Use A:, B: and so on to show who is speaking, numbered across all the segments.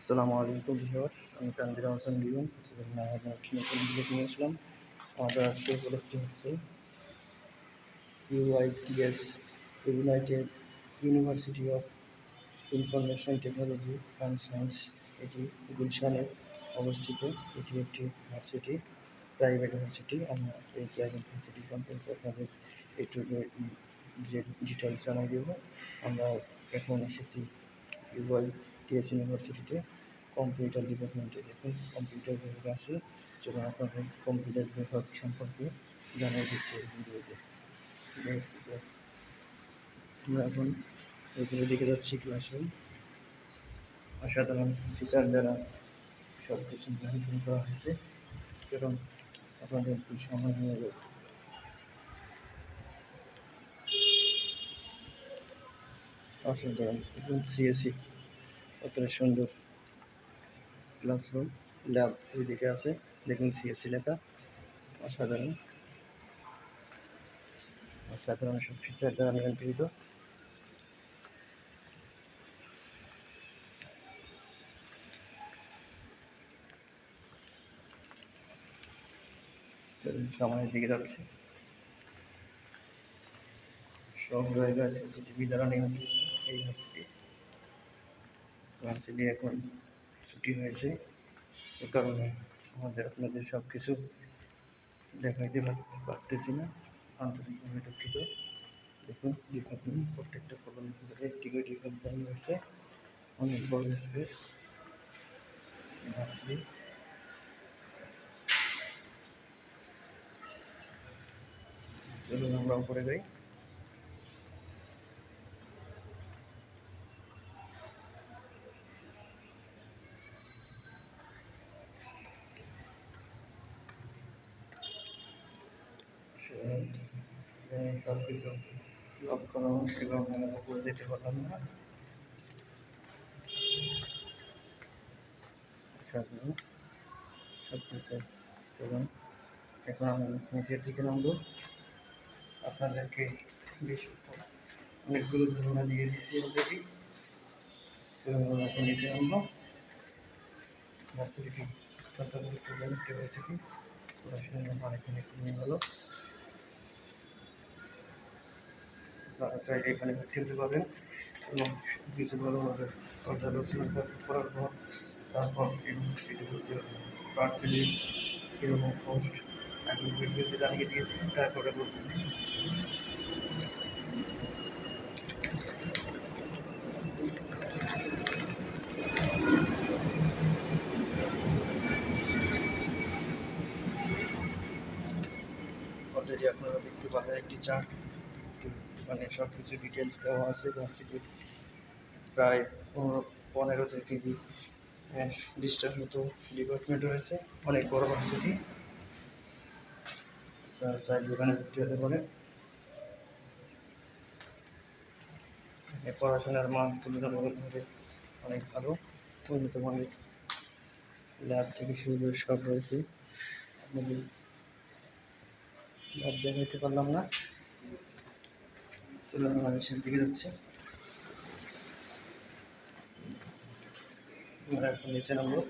A: আসসালামু আলাইকুম ভিউয়ার্স, আমি তানভীর হোসেন আমাদের একটি নতুন ভিডিও নিয়ে আসলাম। আমাদের আজকে উপলক্ষটি হচ্ছে UITS united university of information technology and science এটি গুলশানে অবস্থিত। এটি একটি ইউনিভার্সিটি প্রাইভেট ইউনিভার্সিটি আমরা এই প্রাইভেট ভার্সিটি সম্পর্কে আপনাদের একটু ডিটেলস জানাই দেবো। আমরা এখন এসেছি ইউআই টিএস ইউনিভার্সিটিতে কম্পিউটার ডিপার্টমেন্টে দেখুন কম্পিউটার বিভাগ আছে চলুন আপনাদের কম্পিউটার বিভাগ সম্পর্কে জানিয়ে দিচ্ছি ভিডিওতে। আমরা এখন এগুলো দেখে যাচ্ছি ক্লাসরুম অসাধারণ টিচার দ্বারা সব কিছু নিয়ন্ত্রণ করা হয়েছে, এবং আপনাদের সময় নিয়ে যাবে। অসাধারণ। এবং সিএসি কতটা সুন্দর। ক্লাসরুম ল্যাব ওইদিকে আছে, দেখুন সিএসসি লেখা, অসাধারণ। অসাধারণ সব ফিচার দ্বারা নিয়ন্ত্রিত সামনের দিকে যাচ্ছে। সব জায়গা সিসিটিভি দ্বারা নিয়ন্ত্রিত এই ভার্সিটি ভার্সিটি এখন ছুটি হয়েছে। এ কারণে আমাদের আপনাদের সব কিছু দেখাইতে পার- পারতেছি না। আন্তরিকভাবে দুঃখিত। দেখুন ডিপার্টমেন্ট প্রত্যেকটা কলমের ভিতরে একটি করে ডিপার্টমেন্ট রয়েছে অনেক বড় স্পেস চলুন আমরা উপরে যাই সব কিছু লক আমরা পারলাম না। সব কিছু এবং এখন আমরা নিচের দিকে নামবো। আপনাদেরকে বেশ অনেকগুলো ধারণা দিয়ে দিয়েছি অলরেডি। আমরা এখন নিচে নামবো। ভার্সিটি গুরুত্বপূর্ণ একটি ভার্সিটি পড়াশোনার জন্য অনেক অনেক নিয়ে হলো চাইলে এখানে হতে পারেন এবং কিছু ভালোভাবে পর্যালোচনা করার পর তারপর পার্সেলি এরকম পোস্ট ভিডিওতে জানিয়ে দিয়েছি। তারপরে বলতেছি। অলরেডি আপনারা দেখতে পাবেন একটি চার্ট মানে সব কিছু ডিটেলস দেওয়া আছে ভার্সিটির প্রায় পনেরো পনেরো থেকে বিশটার মতো ডিপার্টমেন্ট রয়েছে। অনেক বড় ভার্সিটি আপনারা এখানে ভর্তি হতে এখানে পড়াশোনার মান তুলনামূলকভাবে অনেক ভালো। উন্নত মানের ল্যাব থেকে শুরু করে সব রয়েছে। ল্যাব দেখাইতে পারলাম না। চলুন আমরা নিচের দিকে এখন নিচে নামবো।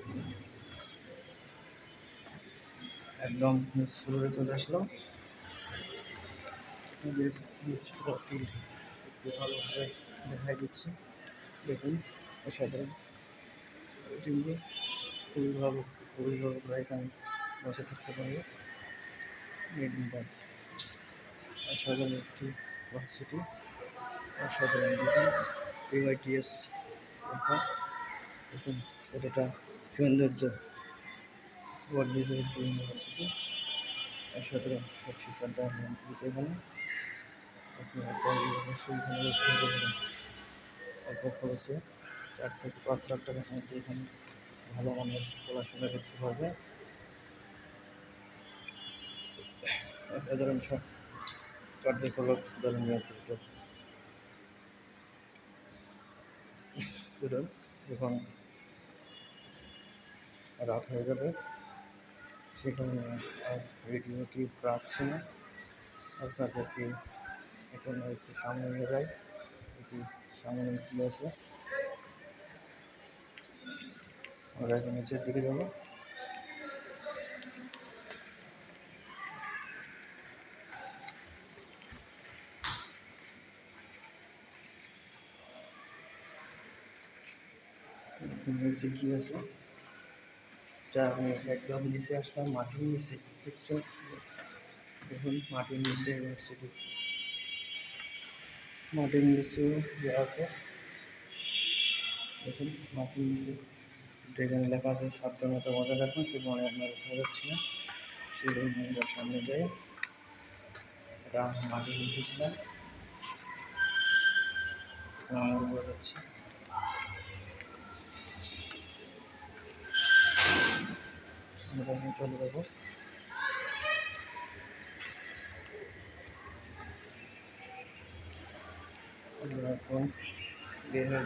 A: একদম ফ্লোরে চলে আসলাম। ভালোভাবে দেখাই দিচ্ছি। দেখুন, অসাধারণ। খুবই ভালো খুবই ভালো করে এখানে বসে থাকতে পারবে। অসাধারণ একটি ভার্সিটি অসাধারণ দেখুন ইউআইটিএস লেখা। দেখুন কতটা সৌন্দর্য। বর্ধিত ইউনিভার্সিটি অসাধারণ সব নিয়ন্ত্রিত এখানে। আপনারা চাইলে অবশ্যই এখানে অল্প খরচে চার থেকে পাঁচ লাখ টাকার মধ্যে এখানে ভালো মানের পড়াশোনা করতে পারবে। অসাধারণ সব কার্যকলাপ দ্বারা নিয়ন্ত্রিত স্টুডেন্ট যখন রাত হয়ে যাবে সেখানে আর রেডিওটি পাচ্ছি না। আপনাদেরকে এখন একটু সামনে নিয়ে যাই। এটি সামনে কি আছে আমরা এখন নিচের দিকে যাব। নিচে কি আছে যা আমি একদম নিচে আসলাম মাটির নিচে দেখছ দেখুন মাটির নিচে ইউনিভার্সিটি মাটির নিচে দেখুন মাটির নিচে যেখানে লেখা আছে, সাবধানতা বজায় রাখুন সে মনে আপনার দেখা যাচ্ছে না। সেই আমরা সামনে যাই। এটা মাটির নিচে ছিলাম বোঝা যাচ্ছে। এখন চলে যাব এখন বের হয়ে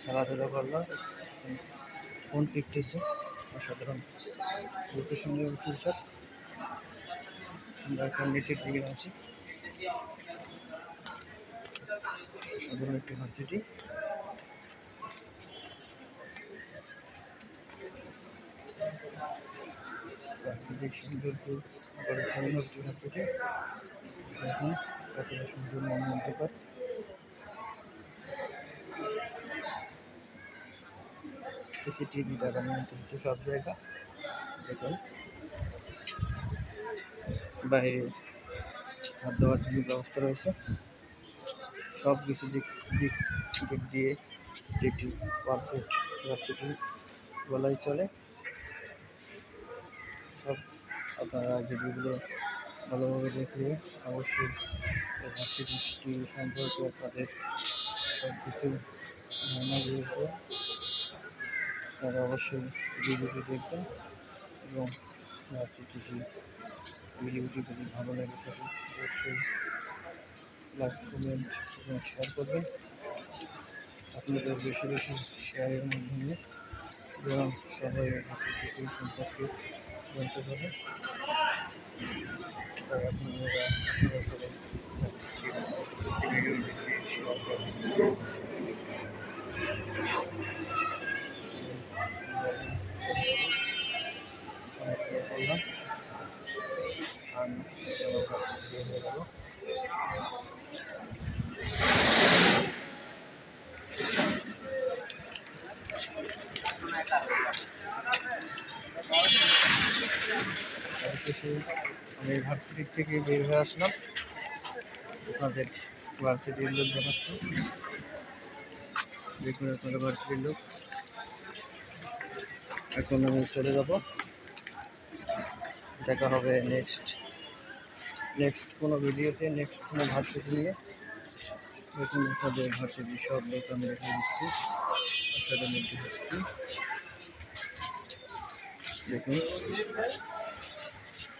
A: খেলাধুলা করল ফোন পিকটেছে অসাধারণ। দুটো সুন্দর টিচার আমরা এখন নিচের দিকে আছি সাধারণ একটি ভার্সিটি প্রাকৃতিক সৌন্দর্য পরিপূর্ণ একটি ভার্সিটি দেখুন কতটা সুন্দর মনোমুগ্ধকর। সিসিটিভি দ্বারা নিয়ন্ত্রিত সব জায়গা। দেখুন। বাইরে জন্য ব্যবস্থা রয়েছে। সব কিছু দিক দিক দিক দিয়ে এটি পারফেক্ট ভার্সিটি বলাই চলে। সব আপনারা এগুলো ভালোভাবে দেখলে অবশ্যই ভার্সিটি সম্পর্কে আপনাদের সব কিছু ধারণা রয়েছে আপনারা অবশ্যই ভিডিওটি দেখবেন এবং ভার্সিটিটি ভিডিওটি যদি ভালো লাগে থাকে, অবশ্যই লাইক কমেন্ট এবং শেয়ার করবেন। আপনাদের বেশি বেশি শেয়ারের মাধ্যমে এবং সবাই ভার্সিটি সম্পর্কে জানতে পারে তাই আপনারা আশা করেন ভিডিওটি শেয়ার করবেন অবশেষে আমি ভার্সিটি থেকে বের হয়ে আসলাম। আপনাদের ভার্সিটির লোক দেখাচ্ছি। দেখুন আপনাদের ভার্সিটির লোক। এখন আমি চলে যাব। দেখা হবে নেক্সট নেক্সট কোনো ভিডিওতে নেক্সট কোনো ভার্সিটি নিয়ে। দেখুন আপনাদের ভার্সিটি সব লোক আমি দেখে দিচ্ছি। আপনাদের মধ্যে দেখুন।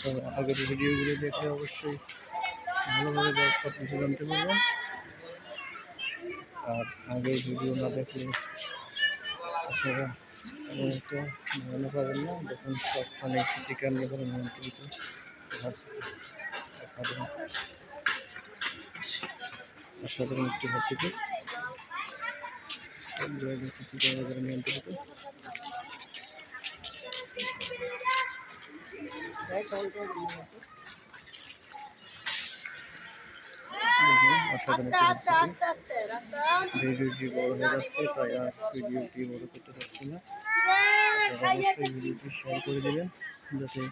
A: আগের ভিডিওগুলো দেখে অবশ্যই ভালোভাবে সব কিছু জানতে পারবেন আর আগের ভিডিও না দেখলে আপনারা একটা পাবেন না দেখুন সবখানে সিসি ক্যামেরা করে নিয়ন্ত্রিত অসাধারণ একটি ক্যামেরা নিয়ন্ত্রিত ভিডিওটি বড় হয়ে যাচ্ছে তাই আর ভিডিওটি বড় করতে পারছি না। অবশ্যই ভিডিওটি শেয়ার করে দেবেন যাতে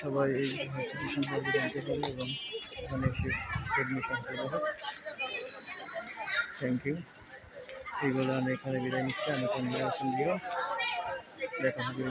A: সবাই এই ভার্সিটি সম্পর্কে জানতে পারে এবং এখানে এসে এডমিশন করে দেবে থ্যাংক ইউ এই বলে আমি এখানে বিদায় নিচ্ছি। আমি কন্যা আসন দিও। দেখা হবে